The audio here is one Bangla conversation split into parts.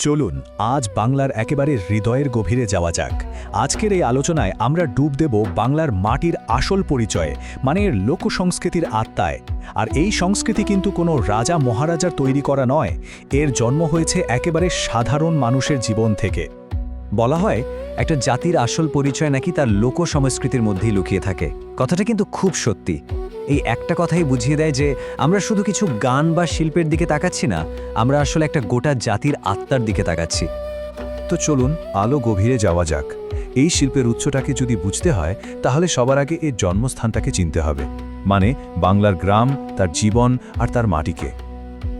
চলুন, আজ বাংলার একেবারে হৃদয়ের গভীরে যাওয়া যাক। আজকের এই আলোচনায় আমরা ডুব দেব বাংলার মাটির আসল পরিচয়ে মানে এর লোকসংস্কৃতির আত্মায়। আর এই সংস্কৃতি কিন্তু কোনো রাজা মহারাজার তৈরি করা নয়, এর জন্ম হয়েছে একেবারে সাধারণ মানুষের জীবন থেকে। বলা হয়, একটা জাতির আসল পরিচয় নাকি তার লোক সংস্কৃতির মধ্যেই লুকিয়ে থাকে। কথাটা কিন্তু খুব সত্যি। এই একটা কথাই বুঝিয়ে দেয় যে আমরা শুধু কিছু গান বা শিল্পের দিকে তাকাচ্ছি না, আমরা আসলে একটা গোটা জাতির আত্মার দিকে তাকাচ্ছি। তো চলুন আলো গভীরে যাওয়া যাক। এই শিল্পের উৎসটাকে যদি বুঝতে হয়, তাহলে সবার আগে এর জন্মস্থানটাকে চিনতে হবে। মানে বাংলার গ্রাম, তার জীবন আর তার মাটিকে।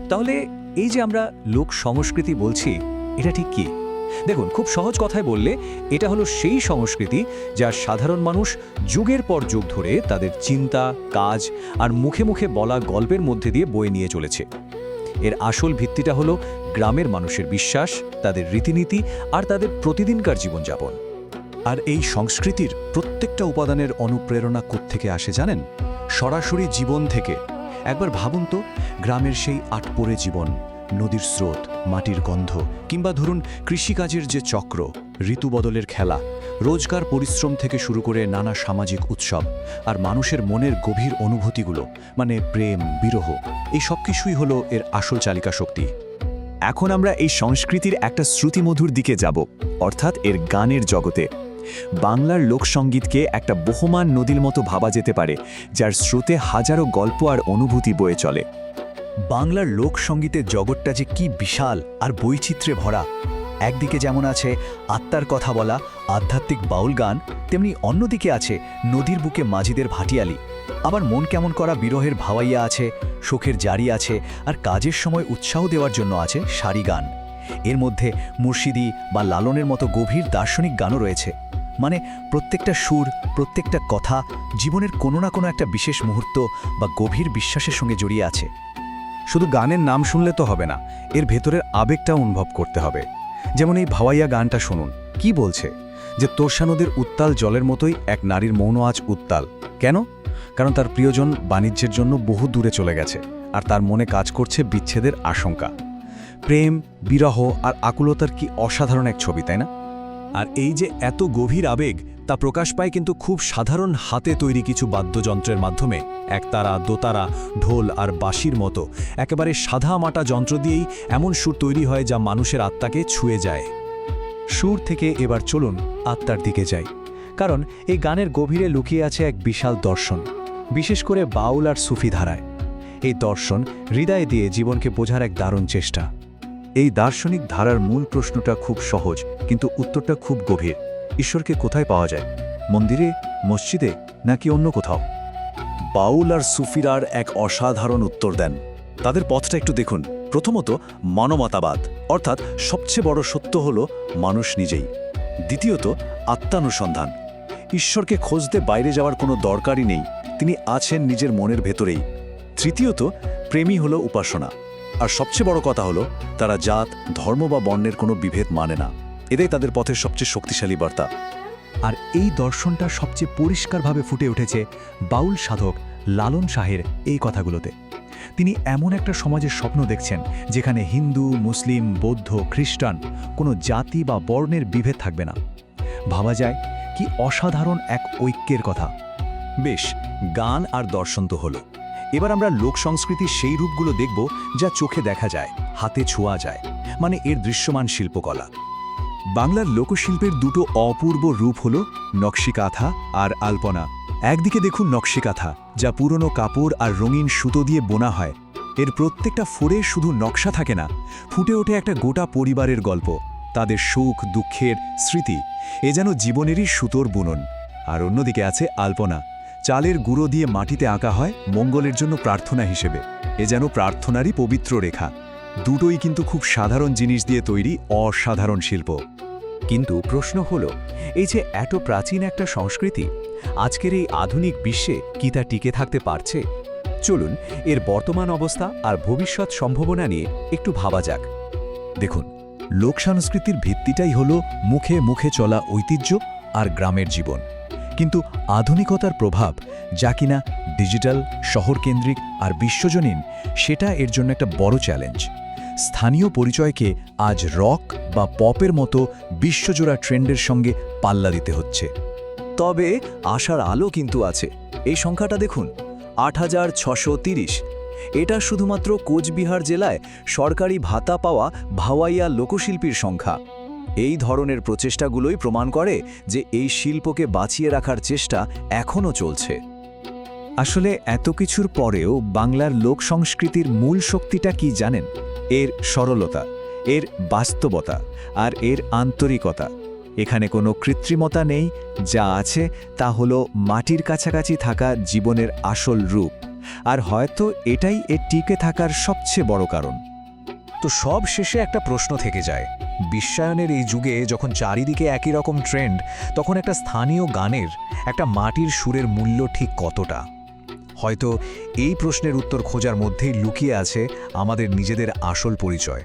তাহলে এই যে আমরা লোক সংস্কৃতি বলছি, এটা ঠিক কি? দেখুন, খুব সহজ কথায় বললে, এটা হলো সেই সংস্কৃতি যা সাধারণ মানুষ যুগের পর যুগ ধরে তাদের চিন্তা, কাজ আর মুখে মুখে বলা গল্পের মধ্যে দিয়ে বয়ে নিয়ে চলেছে। এর আসল ভিত্তিটা হলো গ্রামের মানুষের বিশ্বাস, তাদের রীতিনীতি আর তাদের প্রতিদিনকার জীবনযাপন। আর এই সংস্কৃতির প্রত্যেকটা উপাদানের অনুপ্রেরণা থেকে আসে জানেন? সরাসরি জীবন থেকে। একবার ভাবুন তো, গ্রামের সেই আটপোরে জীবন। নদীর স্রোত, মাটির গন্ধ, কিংবা ধরুন কৃষিকাজের যে চক্র, ঋতু বদলের খেলা রোজগার পরিশ্রম থেকে শুরু করে নানা সামাজিক উৎসব, আর মানুষের মনের গভীর অনুভূতিগুলো মানে প্রেম, বিরহ, এই সব কিছুই হলো এর আসল চালিকা শক্তি। এখন আমরা এই সংস্কৃতির একটা শ্রুতিমধুর দিকে যাব, অর্থাৎ এর গানের জগতে। বাংলার লোকসঙ্গীতকে একটা বহমান নদীর মতো ভাবা যেতে পারে, যার স্রোতে হাজারো গল্প আর অনুভূতি বয়ে চলে। বাংলার লোকসঙ্গীতের জগৎটা যে কি বিশাল আর বৈচিত্র্যে ভরা। একদিকে যেমন আছে আত্মার কথা বলা, আধ্যাত্মিক বাউল গান, তেমনি অন্যদিকে আছে নদীর বুকে মাঝিদের ভাটিয়ালি। আবার মন কেমন করা বিরহের ভাওয়াইয়া আছে, শোকের জারি আছে আর কাজের সময় উৎসাহ দেওয়ার জন্য আছে সারি গান। এর মধ্যে মুর্শিদি বা লালনের মতো গভীর দার্শনিক গানও রয়েছে। মানে প্রত্যেকটা সুর, প্রত্যেকটা কথা জীবনের কোনো না কোনো একটা বিশেষ মুহূর্ত বা গভীর বিশ্বাসের সঙ্গে জড়িয়ে আছে। শুধু গানের নাম শুনলে তো হবে না, এর ভেতরের আবেগটা অনুভব করতে হবে। যেমন এই ভাওয়াইয়া গানটা শুনুন, কি বলছে? যে তোর্ষা নদীর উত্তাল জলের মতোই এক নারীর মৌন আজ উত্তাল। কেন? কারণ তার প্রিয়জন বাণিজ্যের জন্য বহু দূরে চলে গেছে, আর তার মনে কাজ করছে বিচ্ছেদের আশঙ্কা। প্রেম, বিরহ আর আকুলতার কি অসাধারণ এক ছবি, তাই না? আর এই যে এত গভীর আবেগ, তা প্রকাশ পায় কিন্তু খুব সাধারণ হাতে তৈরি কিছু বাদ্যযন্ত্রের মাধ্যমে। একতারা দোতারা ঢোল আর বাঁশির মতো। একেবারে সাদা মাটা যন্ত্র দিয়েই এমন সুর তৈরি হয় যা মানুষের আত্মাকে ছুঁয়ে যায়। সুর থেকে এবার চলুন আত্মার দিকে যাই। কারণ এই গানের গভীরে লুকিয়ে আছে এক বিশাল দর্শন, বিশেষ করে বাউল আর সুফি ধারায়। এই দর্শন হৃদয় দিয়ে জীবনকে বোঝার এক দারুণ চেষ্টা। এই দার্শনিক ধারার মূল প্রশ্নটা খুব সহজ, কিন্তু উত্তরটা খুব গভীর। ঈশ্বরকে কোথায় পাওয়া যায়? মন্দিরে, মসজিদে, নাকি অন্য কোথাও? বাউল আর সুফিরার এক অসাধারণ উত্তর দেন। তাদের পথটা একটু দেখুন। প্রথমত, মানবতাবাদ, অর্থাৎ সবচেয়ে বড় সত্য হল মানুষ নিজেই। দ্বিতীয়ত, আত্মানুসন্ধান। ঈশ্বরকে খোঁজতে বাইরে যাওয়ার কোনো দরকারই নেই। তিনি আছেন নিজের মনের ভেতরেই। তৃতীয়ত প্রেমী হলো উপাসনা। আর সবচেয়ে বড় কথা হলো, তারা জাত, ধর্ম বা বর্ণের কোনো বিভেদ মানে না। এটাই তাদের পথের সবচেয়ে শক্তিশালী বার্তা। আর এই দর্শনটা সবচেয়ে পরিষ্কারভাবে ফুটে উঠেছে বাউল সাধক লালন শাহের এই কথাগুলোতে। তিনি এমন একটা সমাজের স্বপ্ন দেখছেন, যেখানে হিন্দু, মুসলিম, বৌদ্ধ, খ্রিস্টান কোনো জাতি বা বর্ণের বিভেদ থাকবে না। ভাবা যায় কি অসাধারণ এক ঐক্যের কথা। বেশ, গান আর দর্শন তো হলো। এবার আমরা লোক সংস্কৃতির সেই রূপগুলো দেখব যা চোখে দেখা যায়, হাতে ছোঁয়া যায় মানে এর দৃশ্যমান শিল্পকলা। বাংলার লোকশিল্পের দুটো অপূর্ব রূপ হল নকশিকাথা আর আলপনা। একদিকে দেখুন নকশিকাথা, যা পুরনো কাপড় আর রঙিন সুতো দিয়ে বোনা হয়। এর প্রত্যেকটা ফোরে শুধু নকশা থাকে না, ফুটে ওঠে একটা গোটা পরিবারের গল্প, তাদের সুখ, দুঃখের স্মৃতি, এ যেন জীবনেরই সুতোর বুনন। আর অন্যদিকে আছে আলপনা চালের গুঁড়ো দিয়ে মাটিতে আঁকা হয় মঙ্গলের জন্য প্রার্থনা হিসেবে। এ যেন প্রার্থনারই পবিত্র রেখা। দুটোই কিন্তু খুব সাধারণ জিনিস দিয়ে তৈরি অসাধারণ শিল্প। কিন্তু প্রশ্ন হলো, এই যে এত প্রাচীন একটা সংস্কৃতি, আজকের এই আধুনিক বিশ্বে কি তা টিকে থাকতে পারছে? চলুন, এর বর্তমান অবস্থা আর ভবিষ্যৎ সম্ভাবনা নিয়ে একটু ভাবা যাক। দেখুন লোক সংস্কৃতির ভিত্তিটাই হল মুখে মুখে চলা ঐতিহ্য আর গ্রামের জীবন। কিন্তু আধুনিকতার প্রভাব যা কিনা ডিজিটাল, শহরকেন্দ্রিক আর বিশ্বজনীন, সেটা এর জন্য একটা বড় চ্যালেঞ্জ। স্থানীয় পরিচয়কে আজ রক বা পপের মতো বিশ্বজোড়া ট্রেন্ডের সঙ্গে পাল্লা দিতে হচ্ছে। তবে আশার আলো কিন্তু আছে। এই সংখ্যাটা দেখুন, আট এটা শুধুমাত্র কোচবিহার জেলায় সরকারি ভাতা পাওয়া ভাওয়াইয়া লোকশিল্পীর সংখ্যা। এই ধরনের প্রচেষ্টাগুলোই প্রমাণ করে যে এই শিল্পকে বাঁচিয়ে রাখার চেষ্টা এখনও চলছে। আসলে এত কিছুর পরেও বাংলার লোক সংস্কৃতির মূল শক্তিটা কি জানেন? এর সরলতা, এর বাস্তবতা আর এর আন্তরিকতা। এখানে কোনো কৃত্রিমতা নেই, যা আছে তা হলো মাটির কাছাকাছি থাকা জীবনের আসল রূপ। আর হয়তো এটাই এর টিকে থাকার সবচেয়ে বড় কারণ। তো সব শেষে একটা প্রশ্ন থেকে যায় বিশ্বায়নের এই যুগে যখন চারিদিকে একই রকম ট্রেন্ড তখন একটা স্থানীয় গানের, একটা মাটির সুরের মূল্য ঠিক কতটা? হয়তো এই প্রশ্নের উত্তর খোঁজার মধ্যেই লুকিয়ে আছে আমাদের নিজেদের আসল পরিচয়।